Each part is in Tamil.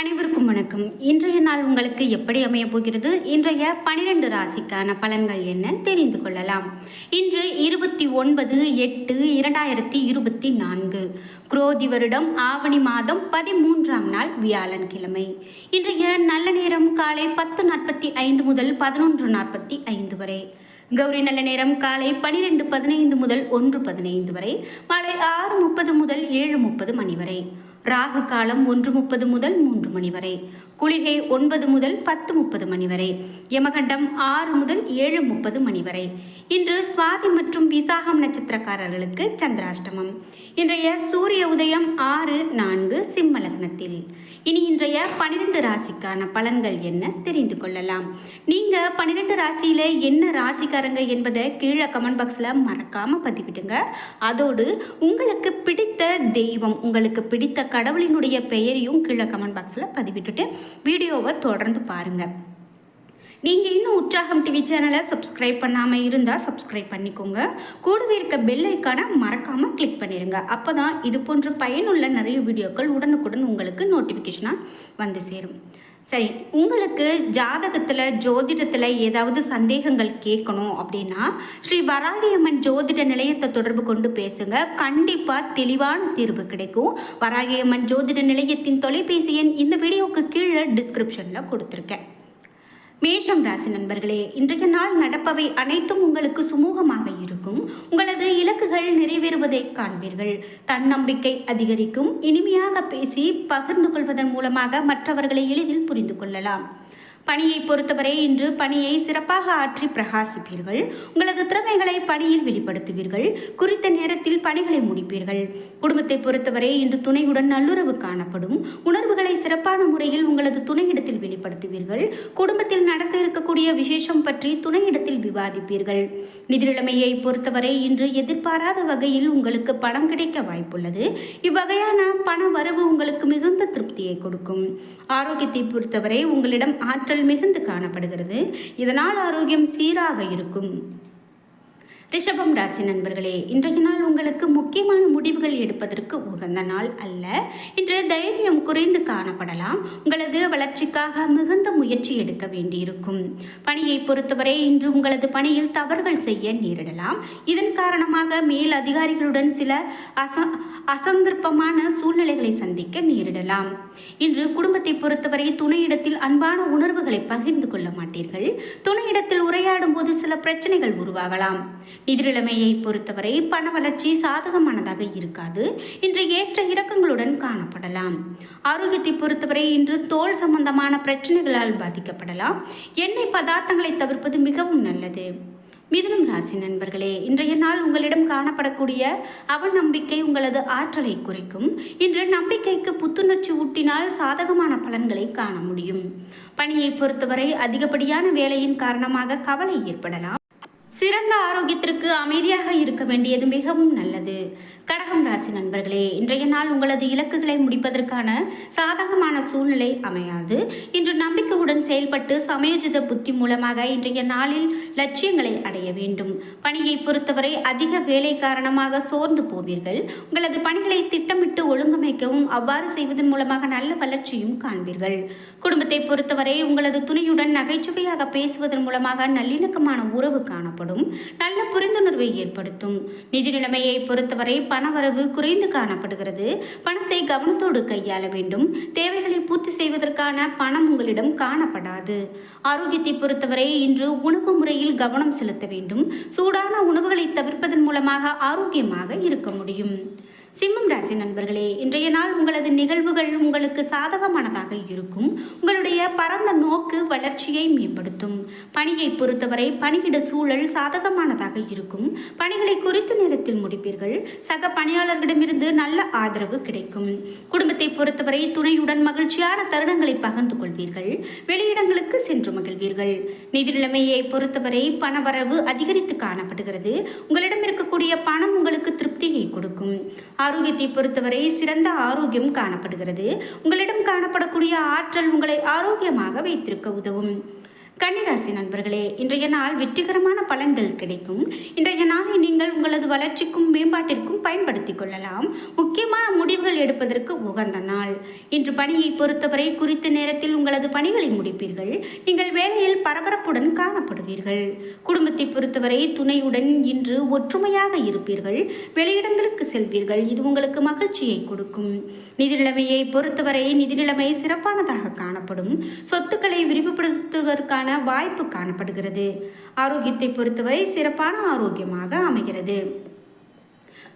அனைவருக்கும் வணக்கம். இன்றைய நாள் உங்களுக்கு எப்படி அமைய போகிறது இன்றைய பனிரெண்டு ராசிக்கான பலன்கள் என்ன தெரிந்து கொள்ளலாம். இன்று இருபத்தி ஒன்பது எட்டு இரண்டாயிரத்தி இருபத்தி நான்கு. குரோதி வருடம் ஆவணி மாதம் பதிமூன்றாம் நாள் வியாழன் கிழமை இன்றைய நல்ல நேரம் காலை பத்து நாற்பத்தி ஐந்து முதல் பதினொன்று நாற்பத்தி ஐந்து வரை. கௌரி நல்ல நேரம் காலை பனிரெண்டு பதினைந்து முதல் ஒன்று பதினைந்து வரை. மாலை ஆறு முப்பது முதல் ஏழு முப்பது மணி வரை. ராகு காலம் ஒன்று முப்பது முதல் மூன்று மணி வரை. குளிகை ஒன்பது முதல் பத்து முப்பது மணி வரை. யமகண்டம் ஆறு முதல் ஏழு முப்பது மணி வரை. இன்று சுவாதி மற்றும் விசாகம் நட்சத்திரக்காரர்களுக்கு சந்திராஷ்டமம். இன்றைய சூரிய உதயம் ஆறு நான்கு சிம்ம லக்னத்தில். இனி இன்றைய பன்னிரெண்டு ராசிக்கான பலன்கள் என்ன தெரிந்து கொள்ளலாம். நீங்க பன்னிரெண்டு ராசியில என்ன ராசிக்காரங்க என்பதை கீழே கமெண்ட் பாக்ஸ்ல மறக்காம பதிவிடுங்க. அதோடு உங்களுக்கு பிடித்த தெய்வம் உங்களுக்கு பிடித்த கடவுளினுடைய பெயரையும் கீழே கமெண்ட் பாக்ஸ்ல பதிவிட்டுட்டு வீடியோவை தொடர்ந்து பாருங்கள் நீங்கள் இன்னும் உற்சாகம் டிவி சேனலை சப்ஸ்கிரைப் பண்ணாமல் இருந்தால் சப்ஸ்கிரைப் பண்ணிக்கோங்க. கூடவே இருக்க பெல் ஐக்கானை மறக்காமல் கிளிக் பண்ணிடுங்க அப்போ தான் இது போன்ற பயனுள்ள நிறைய வீடியோக்கள் உடனுக்குடன் உங்களுக்கு நோட்டிஃபிகேஷனாக வந்து சேரும். சரி உங்களுக்கு ஜாதகத்தில் ஜோதிடத்தில் ஏதாவது சந்தேகங்கள் கேட்கணும் அப்படின்னா ஸ்ரீ வராகியம்மன் ஜோதிட நிலையத்தை தொடர்பு கொண்டு பேசுங்க. கண்டிப்பாக தெளிவான தீர்வு கிடைக்கும். வராகியம்மன் ஜோதிட நிலையத்தின் தொலைபேசி எண் இந்த வீடியோவுக்கு கீழே டிஸ்கிரிப்ஷனில் கொடுத்துருக்கேன். மேஷம் ராசி நண்பர்களே இன்றைய நாள் நடப்பவை அனைத்தும் உங்களுக்கு சுமூகமாக இருக்கும். உங்களது இலக்குகள் நிறைவேறுவதை காண்பீர்கள். தன்னம்பிக்கை அதிகரிக்கும். இனிமையாக பேசி பகிர்ந்து கொள்வதன் மூலமாக மற்றவர்களை எளிதில் புரிந்து கொள்ளலாம். பணியை பொறுத்தவரை இன்று பணியை சிறப்பாக ஆற்றி பிரகாசிப்பீர்கள். உங்களது திறமைகளை பணியில் வெளிப்படுத்துவீர்கள். குறித்த நேரத்தில் பணிகளை முடிப்பீர்கள். குடும்பத்தை பொறுத்தவரை இன்று துணையுடன் நல்லுறவு காணப்படும். உணர்வுகளை சிறப்பான முறையில் உங்களது துணையிடத்தில் வெளிப்படுத்துவீர்கள். குடும்பத்தில் நடக்க இருக்கக்கூடிய விசேஷம் பற்றி துணையிடத்தில் விவாதிப்பீர்கள். நிதிநிலைமையை பொறுத்தவரை இன்று எதிர்பாராத வகையில் உங்களுக்கு பணம் கிடைக்க வாய்ப்புள்ளது. இவ்வகையான பண வரவு உங்களுக்கு மிகுந்த திருப்தியை கொடுக்கும். ஆரோக்கியத்தை பொறுத்தவரை உங்களிடம் ஆற்றல் மிகுந்து காணப்படுகிறது. இதனால் ஆரோக்கியம் சீராக இருக்கும். ரிஷபம் ராசி நண்பர்களே இன்றைய நாள் உங்களுக்கு முக்கியமான முடிவுகள் எடுப்பதற்கு உகந்த நாள் அல்ல. இன்று தைரியம் குறைந்து காணப்படலாம். உங்களது வளர்ச்சிக்காக மிகுந்த முயற்சி எடுக்க வேண்டியிருக்கும். பணியை பொறுத்தவரை இன்று உங்களது பணியில் தவறுகள் செய்ய நேரிடலாம். இதன் காரணமாக மேல் அதிகாரிகளுடன் சில அச அசந்தர்ப்பமான சூழ்நிலைகளை சந்திக்க நேரிடலாம். இன்று குடும்பத்தை பொறுத்தவரை துணையிடத்தில் அன்பான உணர்வுகளை பகிர்ந்து கொள்ள மாட்டீர்கள். துணையிடத்தில் உரையாடும் போது சில பிரச்சனைகள் உருவாகலாம். எதிரிழமையை பொறுத்தவரை பண வளர்ச்சி சாதகமானதாக இருக்காது. இன்று ஏற்ற இறக்கங்களுடன் காணப்படலாம். ஆரோக்கியத்தை பொறுத்தவரை இன்று தோல் சம்பந்தமான பிரச்சனைகளால் பாதிக்கப்படலாம். எண்ணெய் பதார்த்தங்களை தவிர்ப்பது மிகவும் நல்லது. மிதுனம் ராசி நண்பர்களே இன்றைய நாள் உங்களிடம் காணப்படக்கூடிய அவநம்பிக்கை உங்களது ஆற்றலை குறைக்கும். இன்று நம்பிக்கைக்கு புத்துணர்ச்சி ஊட்டினால் சாதகமான பலன்களை காண முடியும். பணியை பொறுத்தவரை அதிகப்படியான வேலையின் காரணமாக கவலை ஏற்படலாம். சிறந்த ஆரோக்கியத்திற்கு அமைதியாக இருக்க வேண்டியது மிகவும் நல்லது. கடகம் ராசி நண்பர்களே இன்றைய நாள் உங்களது இலக்குகளை முடிப்பதற்கான சாதகமான சூழ்நிலை அமையாது. இன்று நம்பிக்கையுடன் செயல்பட்டு சமயோஜித புத்தி மூலமாக இன்றைய நாளில் லட்சியங்களை அடைய வேண்டும். பணியை பொறுத்தவரை அதிக வேலை காரணமாக சோர்ந்து போவீர்கள். உங்களது பணிகளை திட்டமிட்டு ஒழுங்கமைக்கவும் அவ்வாறு செய்வதன் மூலமாக நல்ல வளர்ச்சியும் காண்பீர்கள். குடும்பத்தை பொறுத்தவரை உங்களது துணையுடன் நகைச்சுவையாக பேசுவதன் மூலமாக நல்லிணக்கமான உறவு காணப்படும். நல்ல புரிந்துணர்வை ஏற்படுத்தும். நிதி நிலைமையை பொறுத்தவரை பணவரவு குறைந்து காணப்படுகிறது. பணத்தை கவனத்தோடு கையாள வேண்டும். தேவைகளை பூர்த்தி செய்வதற்கான பணம் உங்களிடம் காணப்படாது. ஆரோக்கியத்தை பொறுத்தவரை இன்று உணவு முறையில் கவனம் செலுத்த வேண்டும். சூடான உணவுகளை தவிர்ப்பதன் மூலமாக ஆரோக்கியமாக இருக்க முடியும். சிம்மம் ராசி நண்பர்களே இன்றைய நாள் உங்களது நிகழ்வுகள் உங்களுக்கு சாதகமானதாக இருக்கும். உங்களுடைய பரந்த நோக்கு வளர்ச்சியை மேம்படுத்தும். பணியை பொறுத்தவரை பணியிட சூழல் சாதகமானதாக இருக்கும். பணிகளை குறித்த நேரத்தில் முடிப்பீர்கள். சக பணியாளர்களிடமிருந்து நல்ல ஆதரவு கிடைக்கும். குடும்பத்தை பொறுத்தவரை துணையுடன் மகிழ்ச்சியான தருணங்களை பகிர்ந்து கொள்வீர்கள். வெளியிடங்களுக்கு சென்று மகிழ்வீர்கள். நிதி நிலைமையை பொறுத்தவரை பணவரவு அதிகரித்து காணப்படுகிறது. உங்களிடம் இருக்கக்கூடிய பணம் உங்களுக்கு திருப்தியை கொடுக்கும். ஆரோக்கியத்தை பொறுத்தவரை சிறந்த ஆரோக்கியம் காணப்படுகிறது. உங்களிடம் காணப்படக்கூடிய ஆற்றல் உங்களை ஆரோக்கியமாக வைத்திருக்க உதவும். கன்னிராசி நண்பர்களே இன்றைய நாள் வெற்றிகரமான பலன்கள் கிடைக்கும். இன்றைய நாளை நீங்கள் உங்களது வளர்ச்சிக்கும் மேம்பாட்டிற்கும் பயன்படுத்திக் கொள்ளலாம். முக்கியமான முடிவுகள் எடுப்பதற்கு உகந்த நாள். இன்று பணியை பொறுத்தவரை குறித்த நேரத்தில் உங்களது பணிகளை முடிப்பீர்கள். நீங்கள் வேலையில் பரபரப்புடன் காணப்படுவீர்கள். குடும்பத்தை பொறுத்தவரை துணையுடன் இன்று ஒற்றுமையாக இருப்பீர்கள். வெளியிடங்களுக்கு செல்வீர்கள். இது உங்களுக்கு மகிழ்ச்சியை கொடுக்கும். நிதி நிலைமையை பொறுத்தவரை நிதி நிலைமை சிறப்பானதாக காணப்படும். சொத்துக்களை விரிவுபடுத்துவதற்கான வாய்ப்பு காணப்படுகிறது. ஆரோக்கியத்தை பொறுத்தவரை சிறப்பான ஆரோக்கியமாக அமைகிறது.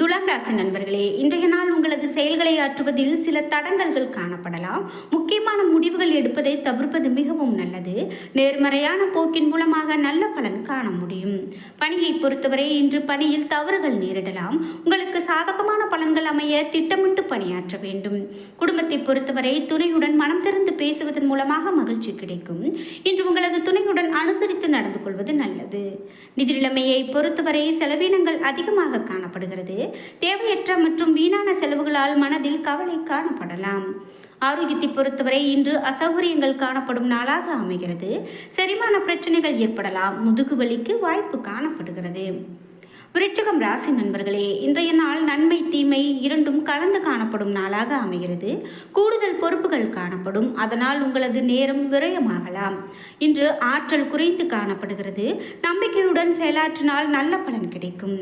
துலாம் ராசி நண்பர்களே இன்றைய நாள் உங்களது செயல்களை ஆற்றுவதில் சில தடங்கல்கள் காணப்படலாம். முக்கியமான முடிவுகள் எடுப்பதை தவிர்ப்பது மிகவும் நல்லது. நேர்மறையான போக்கின் மூலமாக நல்ல பலன் காண முடியும். பணியை பொறுத்தவரை இன்று பணியில் தவறுகள் நேரிடலாம். உங்களுக்கு சாதகமான பலன்கள் அமைய திட்டமிட்டு பணியாற்ற வேண்டும். குடும்பத்தை பொறுத்தவரை துணையுடன் மனம் திறந்து பேசுவதன் மூலமாக மகிழ்ச்சி கிடைக்கும். இன்று உங்களது துணையுடன் அனுசரித்து நடந்து கொள்வது நல்லது. நிதிநிலைமையை பொறுத்தவரை செலவினங்கள் அதிகமாக காணப்படுகிறது. தேவையற்ற மற்றும் வீணான செலவுகளால் மனதில் கவலை காணப்படலாம். ஆரோக்கியத்தை பொறுத்தவரை இன்று அசௌகரியங்கள் காணப்படும் நாளாக அமைகிறது. செரிமான பிரச்சனைகள் ஏற்படலாம். முதுகு வலிக்கு வாய்ப்பு காணப்படுகிறது. விருச்சகம் ராசி நண்பர்களே இன்றைய நாள் நன்மை தீமை இரண்டும் கலந்து காணப்படும் நாளாக அமைகிறது. கூடுதல் பொறுப்புகள் காணப்படும். அதனால் உங்களது நேரம் விரயமாகலாம். இன்று ஆற்றல் குறைந்து காணப்படுகிறது. நம்பிக்கையுடன் செயலாற்றினால் நல்ல பலன் கிடைக்கும்.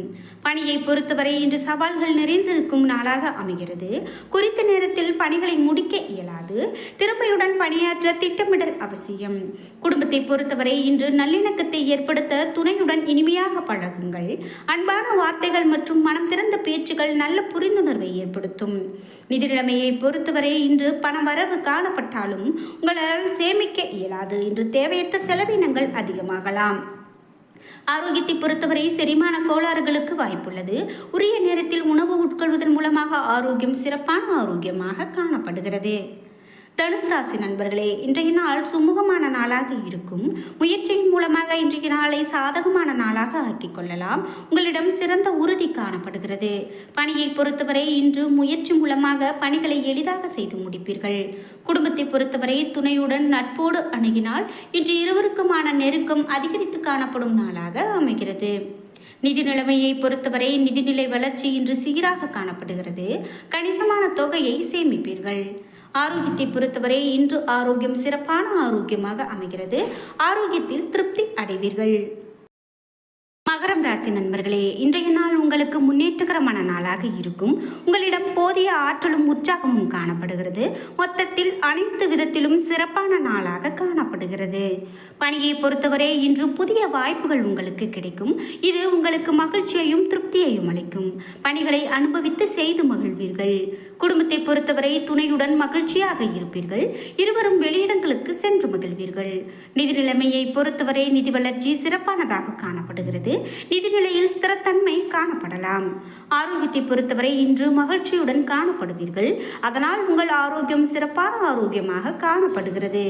பணியை பொறுத்தவரை இன்று சவால்கள் நிறைந்திருக்கும் நாளாக அமைகிறது. குறித்த நேரத்தில் பணிகளை முடிக்க இயலாது. திறமையுடன் பணியாற்ற திட்டமிடல் அவசியம். குடும்பத்தை பொறுத்தவரை இன்று நல்லிணக்கத்தை ஏற்படுத்த துணையுடன் இனிமையாக பழகுங்கள். அன்பான வார்த்தைகள் மற்றும் மனம் திறந்த பேச்சுகள் நல்ல புரிந்துணர்வை ஏற்படுத்தும். நிதி நிலைமையை பொறுத்தவரை இன்று பண வரவு காணப்பட்டாலும் உங்களால் சேமிக்க இயலாது. இன்று தேவையற்ற செலவினங்கள் அதிகமாகலாம். ஆரோக்கியத்தை பொறுத்தவரை செரிமான கோளாறுகளுக்கு வாய்ப்புள்ளது. உரிய நேரத்தில் உணவு உட்கொள்வதன் மூலமாக ஆரோக்கியம் சிறப்பான ஆரோக்கியமாக காணப்படுகிறது. தனுசு ராசி நண்பர்களே இன்றைய நாள் சுமூகமான நாளாக இருக்கும். முயற்சியின் மூலமாக இன்றைய நாளை சாதகமான நாளாக ஆக்கிக் கொள்ளலாம். உங்களிடம் சிறந்த உறுதி காணப்படுகிறது. பணியை பொறுத்தவரை இன்று முயற்சி மூலமாக பணிகளை எளிதாக செய்து முடிப்பீர்கள். குடும்பத்தை பொறுத்தவரை துணையுடன் நட்போடு அணுகினால் இன்று இருவருக்குமான நெருக்கம் அதிகரித்து காணப்படும் நாளாக அமைகிறது. நிதி நிலைமையை பொறுத்தவரை நிதிநிலை வளர்ச்சி இன்று சீராக காணப்படுகிறது. கணிசமான தொகையை சேமிப்பீர்கள். ஆரோக்கியத்தை பொறுத்தவரை இன்று ஆரோக்கியம் சிறப்பான ஆரோக்கியமாக அமைகிறது. ஆரோக்கியத்தில் திருப்தி அடைவீர்கள். மகரம் ராசி நண்பர்களே இன்றைய நாள் உங்களுக்கு முன்னேற்றகரமான நாளாக இருக்கும். உங்களிடம் போதிய ஆற்றலும் உற்சாகமும் காணப்படுகிறது. மொத்தத்தில் அனைத்து விதத்திலும் சிறப்பான நாளாக காணப்படுகிறது. பணியை பொறுத்தவரை இன்று புதிய வாய்ப்புகள் உங்களுக்கு கிடைக்கும். இது உங்களுக்கு மகிழ்ச்சியையும் திருப்தியையும் அளிக்கும். பணிகளை அனுபவித்து செய்து மகிழ்வீர்கள். குடும்பத்தை பொறுத்தவரை துணையுடன் மகிழ்ச்சியாக இருப்பீர்கள். இருவரும் வெளியிடங்களுக்கு சென்று மகிழ்வீர்கள். நிதி நிலைமையை பொறுத்தவரை நிதி வளர்ச்சி சிறப்பானதாக காணப்படுகிறது. நிதிநிலையில் ஸ்திரத்தன்மை காணப்படலாம். ஆரோக்கியத்தை பொறுத்தவரை இன்று மகிழ்ச்சியுடன் காணப்படுவீர்கள். அதனால் உங்கள் ஆரோக்கியம் சிறப்பான ஆரோக்கியமாக காணப்படுகிறது.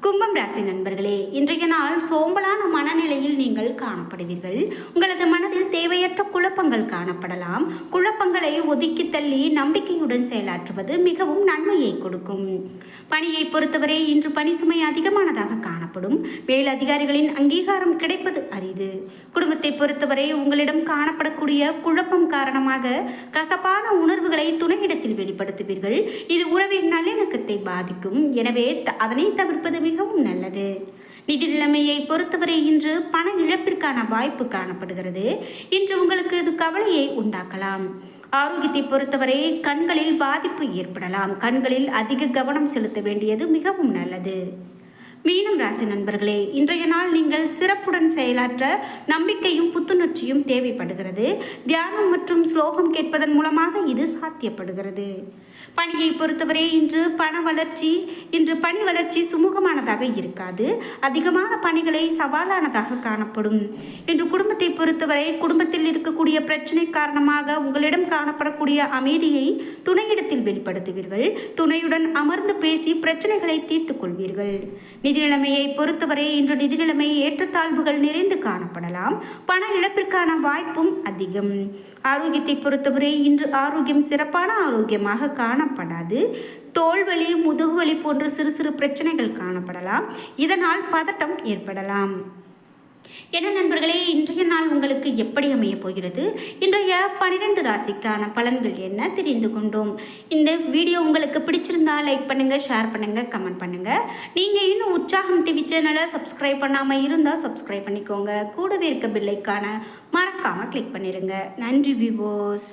கும்பம் ராசி நண்பர்களே இன்றைய நாள் சோம்பலான மனநிலையில் நீங்கள் காணப்படுவீர்கள். உங்களது மனதில் தேவையற்ற குழப்பங்கள் காணப்படலாம். குழப்பங்களை ஒதுக்கி தள்ளி நம்பிக்கையுடன் செயலாற்றுவது மிகவும் நன்மையை கொடுக்கும். பணியை பொறுத்தவரை இன்று பணி சுமை அதிகமானதாக காணப்படும். மேலதிகாரிகளின் அங்கீகாரம் கிடைப்பது அரிது. குடும்பத்தை பொறுத்தவரை உங்களிடம் காணப்படக்கூடிய குழப்பம் காரணமாக கசப்பான உணர்வுகளை துணையிடத்தில் வெளிப்படுத்துவீர்கள். இது உறவின் நல்லிணக்கத்தை பாதிக்கும். எனவே த- அதனை தவிர்ப்பது மிகவும் நல்லது. நிதி நிலைமையை பொறுத்தவரை இன்று பண இழப்பிற்கான வாய்ப்பு காணப்படுகிறது. இன்று உங்களுக்கு இது கவலையை உண்டாக்கலாம். ஆரோக்கியத்தை பொறுத்தவரை கண்களில் பாதிப்பு ஏற்படலாம். கண்களில் அதிக கவனம் செலுத்த வேண்டியது மிகவும் நல்லது. மீனம் ராசி நண்பர்களே இன்றைய நாள் நீங்கள் சிறப்புடன் செயலாற்ற நம்பிக்கையும் புத்துணர்ச்சியும் தேவைப்படுகிறது. தியானம் மற்றும் ஸ்லோகம் கேட்பதன் மூலமாக இது சாத்தியப்படுகிறது. பணியை பொறுத்தவரை இன்று பண வளர்ச்சி இன்று பணி வளர்ச்சி சுமூகமானதாக இருக்காது. அதிகமான பணிகளை சவாலானதாக காணப்படும். இன்று குடும்பத்தை பொறுத்தவரை குடும்பத்தில் இருக்கக்கூடிய பிரச்சனை காரணமாக உங்களிடம் காணப்படக்கூடிய அமைதியை துணையிடத்தில் வெளிப்படுத்துவீர்கள். துணையுடன் அமர்ந்து பேசி பிரச்சனைகளை தீர்த்துக் கொள்வீர்கள். நிதி நிலைமையை பொறுத்தவரை இன்று நிதி நிலைமை ஏற்றத்தாழ்வுகள் நிறைந்து காணப்படலாம். பண இழப்பிற்கான வாய்ப்பும் அதிகம். ஆரோக்கியத்தை பொறுத்தவரை இன்று ஆரோக்கியம் சிறப்பான ஆரோக்கியமாக காணப்படாது. தோல்வலி முதுகுவலி போன்ற சிறு சிறு பிரச்சனைகள் காணப்படலாம். இதனால் பதட்டம் ஏற்படலாம். என்ன நண்பர்களே இன்றைய நாள் உங்களுக்கு எப்படி அமையப் போகிறது? இன்றைய பனிரெண்டு ராசிக்கான பலன்கள் என்ன தெரிந்து கொண்டோம். இந்த வீடியோ உங்களுக்கு பிடிச்சிருந்தா லைக் பண்ணுங்க ஷேர் பண்ணுங்க கமெண்ட் பண்ணுங்க. நீங்க இன்னும் உற்சாகம் டிவி சேனலை சப்ஸ்கிரைப் பண்ணாம இருந்தா சப்ஸ்கிரைப் பண்ணிக்கோங்க. கூடவே இருக்க பில்லைக்கான மறக்காமல் கிளிக் பண்ணிடுங்க நன்றி விவோஸ்